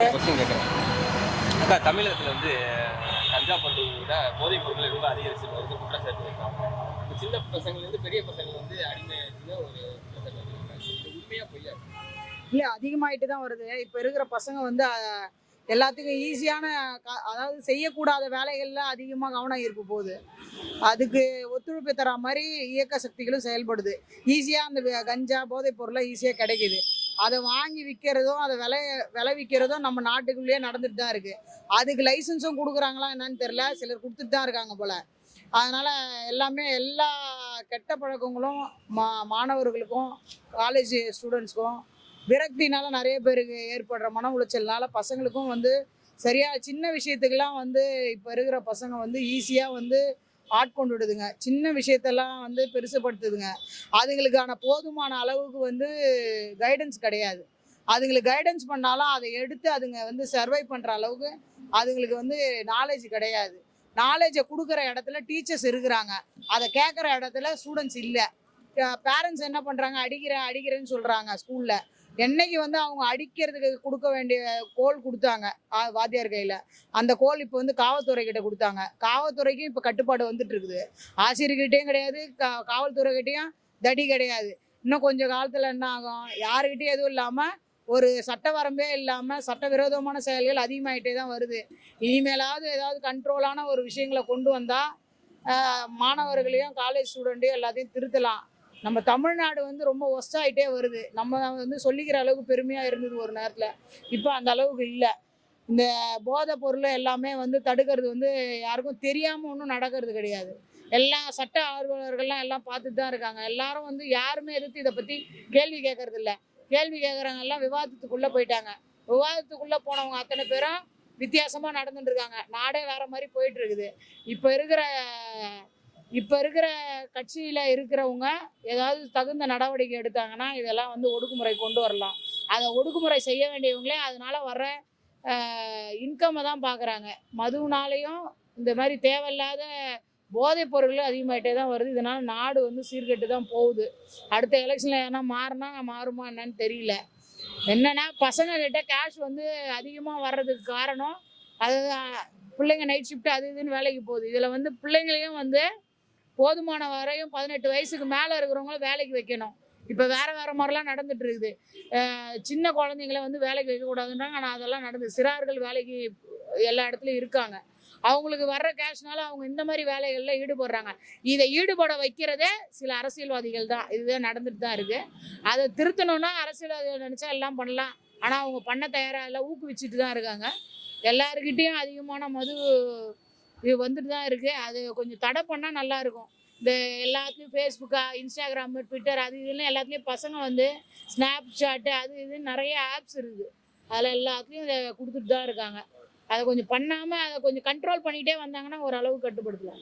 Question கேட்குறேன் அக்கா தமிழகத்தில் வந்து கஞ்சா பொருட்களை போதைப் பொருட்கள் ரொம்ப அதிகரிச்சு வருது குற்றச்சாட்டு வைக்கிறாங்க இந்த சின்ன பசங்கள்லேருந்து பெரிய பசங்க வந்து அடிமையாச்சுன்னு ஒரு குற்றச்சாட்டு வைக்கிறாங்க இது பொய்யா? இல்லை அதிகமாயிட்டு தான் வருது. இப்போ இருக்கிற பசங்க வந்து எல்லாத்துக்கும் ஈஸியான அதாவது செய்யக்கூடாத வேலைகளில் அதிகமாக கவனம் ஈர்ப்பு போகுது. அதுக்கு ஒத்துழைப்பு தர மாதிரி இயக்க சக்திகளும் செயல்படுது. ஈஸியாக அந்த கஞ்சா போதைப் பொருளை ஈஸியாக கிடைக்குது. அதை வாங்கி விற்கிறதும் அதை விலை விளைவிக்கிறதும் நம்ம நாட்டுக்குள்ளேயே நடந்துட்டு தான் இருக்குது அதுக்கு லைசன்ஸும் கொடுக்குறாங்களா என்னன்னு தெரில சிலர் கொடுத்துட்டு தான் இருக்காங்க போல். அதனால் எல்லாமே எல்லா கெட்ட பழக்கங்களும் மா மாணவர்களுக்கும் காலேஜ் ஸ்டூடெண்ட்ஸ்க்கும் விரக்தினால நிறைய பேருக்கு ஏற்படுற மன உளைச்சல்னால பசங்களுக்கும் வந்து சரியாக சின்ன விஷயத்துக்கெல்லாம் வந்து இப்போ இருக்கிற பசங்க வந்து ஈஸியாக வந்து ஆட்கொண்டு விடுதுங்க. சின்ன விஷயத்தெல்லாம் வந்து பெருசுப்படுத்துதுங்க அதுங்களுக்கான போதுமான அளவுக்கு வந்து கைடன்ஸ் கிடையாது. அதுங்களுக்கு கைடன்ஸ் பண்ணாலும் அதை எடுத்து அதுங்க வந்து சர்வை பண்ணுற அளவுக்கு அதுங்களுக்கு வந்து நாலேஜ் கிடையாது. நாலேஜை கொடுக்குற இடத்துல டீச்சர்ஸ் இருக்கிறாங்க. அதை கேட்குற இடத்துல ஸ்டூடெண்ட்ஸ் இல்லை. பேரண்ட்ஸ் என்ன பண்ணுறாங்க அடிக்கிறேன் அடிக்கிறேன்னு சொல்கிறாங்க ஸ்கூலில் என்னைக்கு வந்து அவங்க அடிக்கிறதுக்கு கொடுக்க வேண்டிய கோல் கொடுத்தாங்க வாத்தியார் கையில். அந்த கோல் இப்போ வந்து காவல்துறை கிட்ட கொடுத்தாங்க. காவல்துறைக்கும் இப்போ கட்டுப்பாடு வந்துட்டு இருக்குது. ஆசிரியர்கிட்டையும் கிடையாது கா காவல்துறைகிட்டையும் தடி கிடையாது. இன்னும் கொஞ்சம் காலத்தில் என்ன ஆகும்? யாருக்கிட்டையும் எதுவும் இல்லாமல் ஒரு சட்ட வரம்பே இல்லாமல் சட்டவிரோதமான செயல்கள் அதிகமாகிட்டே தான் வருது. இனிமேலாவது ஏதாவது கண்ட்ரோலான ஒரு விஷயங்களை கொண்டு வந்தால் மாணவர்களையும் காலேஜ் ஸ்டூடெண்ட்டையும் எல்லாத்தையும் திருத்தலாம். நம்ம தமிழ்நாடு வந்து ரொம்ப ஒஸ்டாயிட்டே வருது. நம்ம வந்து சொல்லிக்கிற அளவுக்கு பெருமையாக இருந்தது ஒரு நேரத்தில். இப்போ அந்த அளவுக்கு இல்லை. இந்த போதை பொருள் எல்லாமே வந்து தடுக்கிறது வந்து யாருக்கும் தெரியாமல் ஒன்றும் நடக்கிறது கிடையாது. எல்லா சட்ட ஆர்வலர்கள்லாம் எல்லாம் பார்த்துட்டு தான் இருக்காங்க. எல்லாரும் வந்து யாருமே எதிர்த்து இதை பற்றி கேள்வி கேட்கறது இல்லை. கேள்வி கேட்குறவங்க எல்லாம் விவாதத்துக்குள்ளே போயிட்டாங்க. விவாதத்துக்குள்ளே போனவங்க அத்தனை பேரும் வித்தியாசமாக நடந்துட்டு இருக்காங்க. நாடே வேற மாதிரி போயிட்டு இருக்குது. இப்போ இருக்கிற இப்போ இருக்கிற கட்சியில் இருக்கிறவங்க ஏதாவது தகுந்த நடவடிக்கை எடுத்தாங்கன்னா இதெல்லாம் வந்து ஒடுக்குமுறை கொண்டு வரலாம். அதை ஒடுக்குமுறை செய்ய வேண்டியவங்களே அதனால் வர்ற இன்கம்மை தான் பார்க்குறாங்க மதுவுனாலையும் இந்த மாதிரி தேவையில்லாத போதைப் பொருட்கள் அதிகமாகிட்டே தான் வருது. இதனால் நாடு வந்து சீர்கெட்டு தான் போகுது. அடுத்த எலெக்ஷனில் எதனா மாறினா மாறுமா என்னன்னு தெரியல. என்னென்னா பசங்கக்கிட்ட கேஷ் வந்து அதிகமாக வர்றதுக்கு காரணம் அது பிள்ளைங்க நைட் ஷிஃப்ட் அது இதுன்னு வேலைக்கு போகுது. இதில் வந்து பிள்ளைங்களையும் வந்து போதுமான வரையும் பதினெட்டு வயசுக்கு மேலே இருக்கிறவங்களும் வேலைக்கு வைக்கணும். இப்போ வேற வேற மாதிரிலாம் நடந்துட்டு இருக்குது. சின்ன குழந்தைங்கள வந்து வேலைக்கு வைக்கக்கூடாதுன்றாங்க ஆனால் அதெல்லாம் நடந்து சிறார்கள் வேலைக்கு எல்லா இடத்துலையும் இருக்காங்க. அவங்களுக்கு வர்ற கேஷ்னால அவங்க இந்த மாதிரி வேலைகளில் ஈடுபடுறாங்க. இதை ஈடுபட வைக்கிறதே சில அரசியல்வாதிகள் தான். இதுதான் நடந்துட்டு தான் இருக்கு. அதை திருத்தணும்னா அரசியல்வாதிகள் நினச்சா எல்லாம் பண்ணலாம். ஆனால் அவங்க பண்ண தயாராக இல்லை ஊக்குவிச்சுட்டு தான் இருக்காங்க. எல்லாருக்கிட்டேயும் அதிகமான மது இது வந்துட்டு தான் இருக்குது அது கொஞ்சம் தடை பண்ணால் நல்லாயிருக்கும் இந்த எல்லாத்துலேயும் ஃபேஸ்புக்கா இன்ஸ்டாகிராமு ட்விட்டர் அது இதெல்லாம் எல்லாத்துலேயும் பசங்க வந்து ஸ்னாப் சாட்டு அது இதுன்னு நிறைய ஆப்ஸ் இருக்குது. அதில் எல்லாத்துலேயும் இதை கொடுத்துட்டு தான் இருக்காங்க. அதை கொஞ்சம் பண்ணாமல் அதை கொஞ்சம் கண்ட்ரோல் பண்ணிகிட்டே வந்தாங்கன்னா ஓரளவு கட்டுப்படுத்தலாம்.